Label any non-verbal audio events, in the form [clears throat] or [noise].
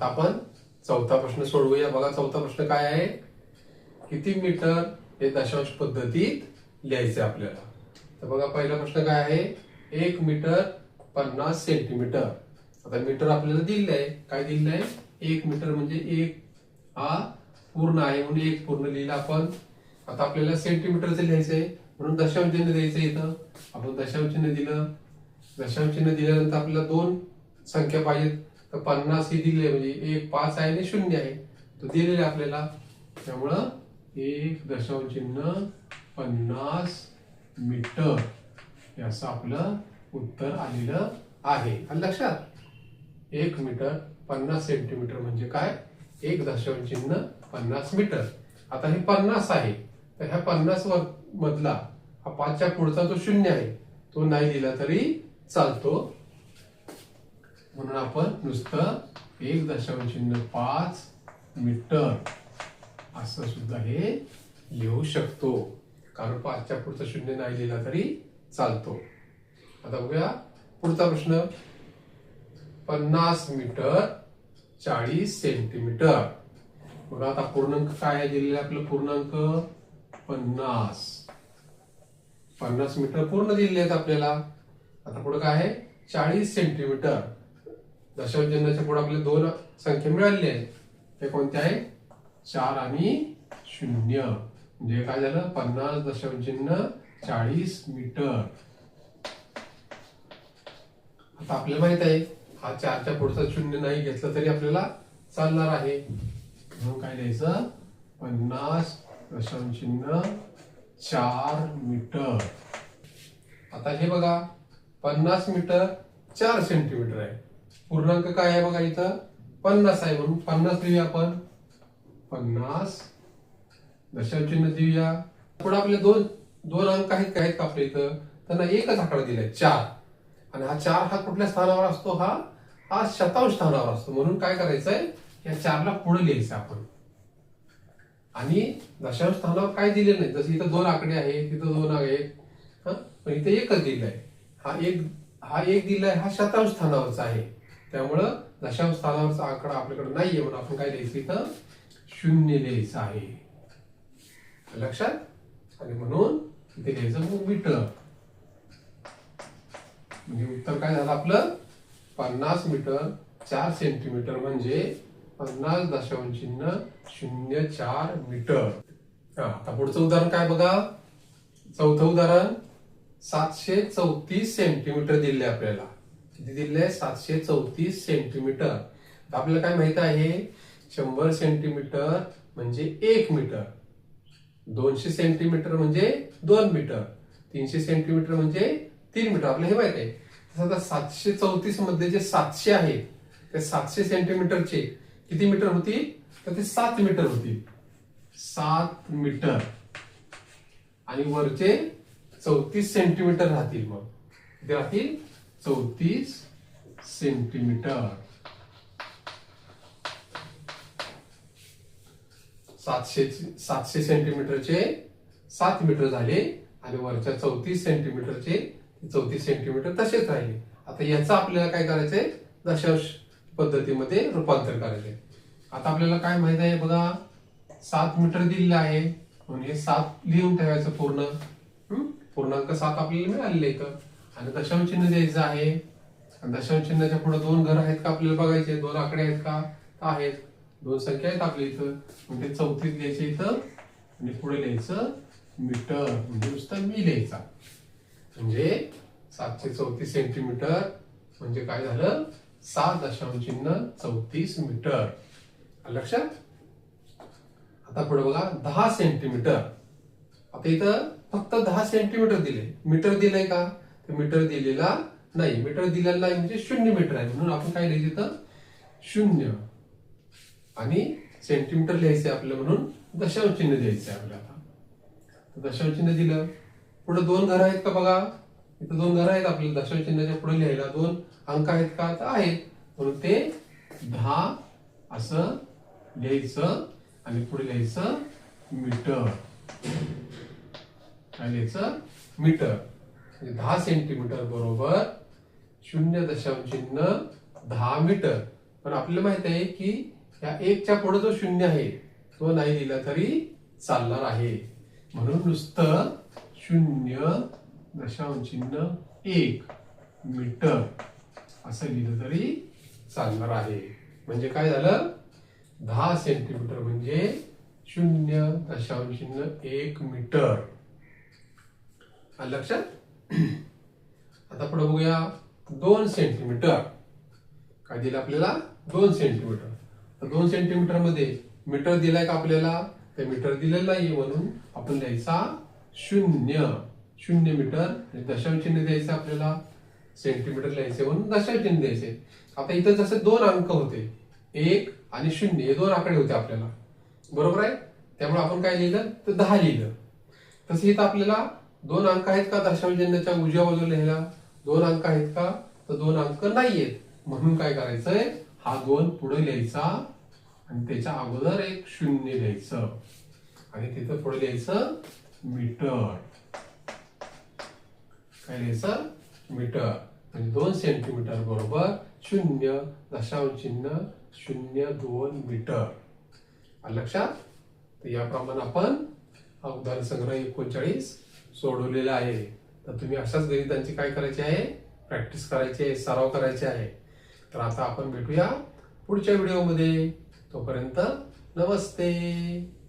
आता आपण चौथा प्रश्न सोडवूया. बघा चौथा प्रश्न काय आहे? किती मीटर हे दशांश पद्धतीत लिहायचे आपल्याला? तर बघा पहिला प्रश्न काय आहे? एक मीटर पन्नास सेंटीमीटर. आता मीटर आपल्याला दिलेलं आहे काय दिलेलं आहे एक मीटर म्हणजे एक हा पूर्ण आहे म्हणून एक पूर्ण लिहिलं आपण. आता आपल्याला सेंटीमीटरचं लिहायचं आहे म्हणून दशांश चिन्ह द्यायचं इथं. आपण दशांश चिन्ह दिलं. दशांश चिन्ह दिल्यानंतर आपल्याला दोन संख्या पाहिजेत. तर पन्नास ही दिली आहे म्हणजे एक पाच आहे आणि शून्य आहे. तो दिलेला आहे आपल्याला. त्यामुळं एक दशांश चिन्ह पन्नास मीटर. हे असं आपलं उत्तर आलेलं आहे. आणि लक्षात एक मीटर पन्नास सेंटीमीटर म्हणजे काय? एक दशांश चिन्ह पन्नास मीटर. आता हे पन्नास आहे. तर ह्या पन्नास वर मधला हा पाचच्या पुढचा जो शून्य आहे तो नाही दिला तरी चालतो. म्हणून आपण नुसतं एक दशांश चिन्ह पाच मीटर असं सुद्धा हे लिहू शकतो. कारण पाचच्या पुढचा शून्य नाही लिहिला तरी चालतो. आता बघूया पुढचा प्रश्न. पन्नास मीटर चाळीस सेंटीमीटर. बघा आता पूर्णांक काय दिलेलं आपलं पूर्णांक? पन्नास. पन्नास मीटर पूर्ण दिलेले आहेत आपल्याला. आता पुढे काय आहे? चाळीस सेंटीमीटर. दशांश चिन्हाच्या पुढे आपले दोन संख्या मिळाली आहेत. ते कोणते आहे? चार आणि शून्य. म्हणजे काय झालं? पन्नास दशांश चिन्ह चाळीस मीटर. आता आपल्याला माहीत आहे हा चारच्या पुढचा शून्य नाही घेतलं तरी आपल्याला चालणार आहे. म्हणून काय द्यायचं पन्नास दशांश चिन्ह चार मीटर. आता हे बघा पन्नास मीटर चार सेंटीमीटर आहे. पूर्णांक काय आहे बघा इथं? पन्नास आहे म्हणून पन्नास लिहूया आपण. पन्नास. दशांचिन्ह देऊया. पुढे आपले दोन दोन अंक आहेत काय आहेत का आपल्या इथं? त्यांना एकच आकडा दिलाय चार. आणि हा चार हा कुठल्या स्थानावर असतो? हा हा शतांश स्थानावर असतो. म्हणून काय करायचंय? या चारला पुढे लिहायचं आपण. आणि दशांश स्थानावर काय दिले नाही? जसं इथं दोन आकडे आहेत तिथं दोन आहेत. पण इथे एकच दिलंय. हा एक हा एक दिलाय हा शतांश स्थानावरचा आहे. त्यामुळं दशांशस्थानावरचा आकडा आपल्याकडे नाहीये म्हणून आपण काय लिहायचं इथं? शून्य लिहायचं आहे. लक्षात? आणि म्हणून इथे लिहायचं मीटर. म्हणजे उत्तर काय झालं आपलं? पन्नास मीटर चार सेंटीमीटर म्हणजे पन्नास दशांश चिन्ह शून्य चार मीटर. आता पुढचं उदाहरण काय बघा? चौथं उदाहरण. सातशे चौतीस सेंटीमीटर दिले आपल्याला. किती दिले सातशे चौतीस सेंटीमीटर. तर आपल्याला काय माहीत आहे? शंभर सेंटीमीटर म्हणजे एक मीटर. दोनशे सेंटीमीटर म्हणजे दोन मीटर. तीनशे सेंटीमीटर म्हणजे तीन मीटर. आपल्याला हे माहीत आहे. तसं आता सातशे चौतीसमध्ये जे सातशे आहेत ते सातशे सेंटीमीटरचे किती मीटर होती तर ते सात मीटर होती सात मीटर. आणि वरचे चौतीस सेंटीमीटर राहतील मग. किती राहतील चौतीस सेंटीमीटर. सातशे सातशे सेंटीमीटरचे सात मीटर झाले आणि वरच्या चौतीस सेंटीमीटरचे चौतीस सेंटीमीटर तसेच राहिले. आता याचं आपल्याला काय करायचंय? दशांश पद्धतीमध्ये रूपांतर करायचंय. आता आपल्याला काय माहीत आहे बघा? सात मीटर दिलेलं आहे. म्हणजे सात लिहून ठेवायचं पूर्ण. पूर्णांक सात आपल्याला मिळालेले आहे आणि दशांश चिन्ह द्यायचं आहे आणि दशांश चिन्हाच्या पुढे दोन घर आहेत का आपल्याला बघायचे? दोन आकडे आहेत का? आहेत. दोन संख्या आहेत आपल्या इथं. म्हणजे चौतीस लिहायचे इथं. आणि पुढे लिहायचं मीटर. म्हणजे नुसतं मी लिहायचा. म्हणजे सातशे चौतीस सेंटीमीटर म्हणजे काय झालं? सात दशांश चिन्ह चौतीस मीटर. लक्षात? आता पुढे बघा. दहा सेंटीमीटर आता इथं फक्त दहा सेंटीमीटर दिले. मीटर दिलंय का? मीटर दिलेला नाही. मीटर दिलेला नाही म्हणजे शून्य मीटर आहे. म्हणून आपण काय लिहायचं तर शून्य. आणि सेंटीमीटर लिहायचे आपलं म्हणून दशांश चिन्ह द्यायचं आहे आपल्याला. दशावचिन्ह दशांश चिन्ह दिलं. पुढे दोन घर आहेत का बघा? इथं दोन घर आहेत आपल्याला दशांश चिन्हाच्या पुढे लिहायला. दोन अंक आहेत का? तर आहेत. म्हणून ते दहा असं लिहायचं आणि पुढे लिहायचं मीटर. काय लिहायचं? मीटर. दहा सेंटीमीटर बरोबर शून्य दशांश चिन्ह दहा मीटर. पण आपल्याला माहीत आहे की या एकच्या पुढे जो शून्य आहे तो नाही दिला तरी चालणार आहे. म्हणून नुसतं शून्य दशांश चिन्ह एक मीटर असं लिहिलं तरी चालणार आहे. म्हणजे काय झालं? दहा सेंटीमीटर म्हणजे शून्य दशांश चिन्ह एक मीटर. लक्षात? [clears throat] आता पुढे बघूया दोन सेंटीमीटर काय दिलं आपल्याला? दोन सेंटीमीटर तर दोन सेंटीमीटरमध्ये मीटर दिलाय का आपल्याला? ते मीटर दिलेलं नाही म्हणून आपण लिहायचा शून्य. शून्य मीटर म्हणजे आणि द्यायचं आपल्याला. सेंटीमीटर लिहायचे म्हणून दशांचिन्ह द्यायचे. आता इथं जसे दोन अंक होते. एक आणि शून्य. हे दोन आकडे होते आपल्याला. बरोबर आहे? त्यामुळे आपण काय लिहिलं? तर दहा लिहिलं. तसं इथं आपल्याला दोन अंक आहेत का दशांश उजव्या बाजूला लिहायला? दोन अंक आहेत का? तर दोन अंक नाहीयेत. म्हणून काय करायचंय? हा दोन पुढे लिहायचा आणि त्याच्या अगोदर एक शून्य लिहायचं. आणि तिथं पुढे लिहायचं मीटर. काय लिहायचं? मीटर. म्हणजे दोन सेंटीमीटर बरोबर शून्य दशांश चिन्ह शून्य दोन मीटर. लक्षात? तर याप्रमाणे आपण उदाहरण संग्रह एकोणचाळीस सोडवलेला आहे. तर तुम्ही अशाच गणितांची काय करायची आहे? प्रॅक्टिस करायची आहे सराव करायचे आहे. तर आता आपण भेटूया पुढच्या व्हिडिओमध्ये तोपर्यंत नमस्ते.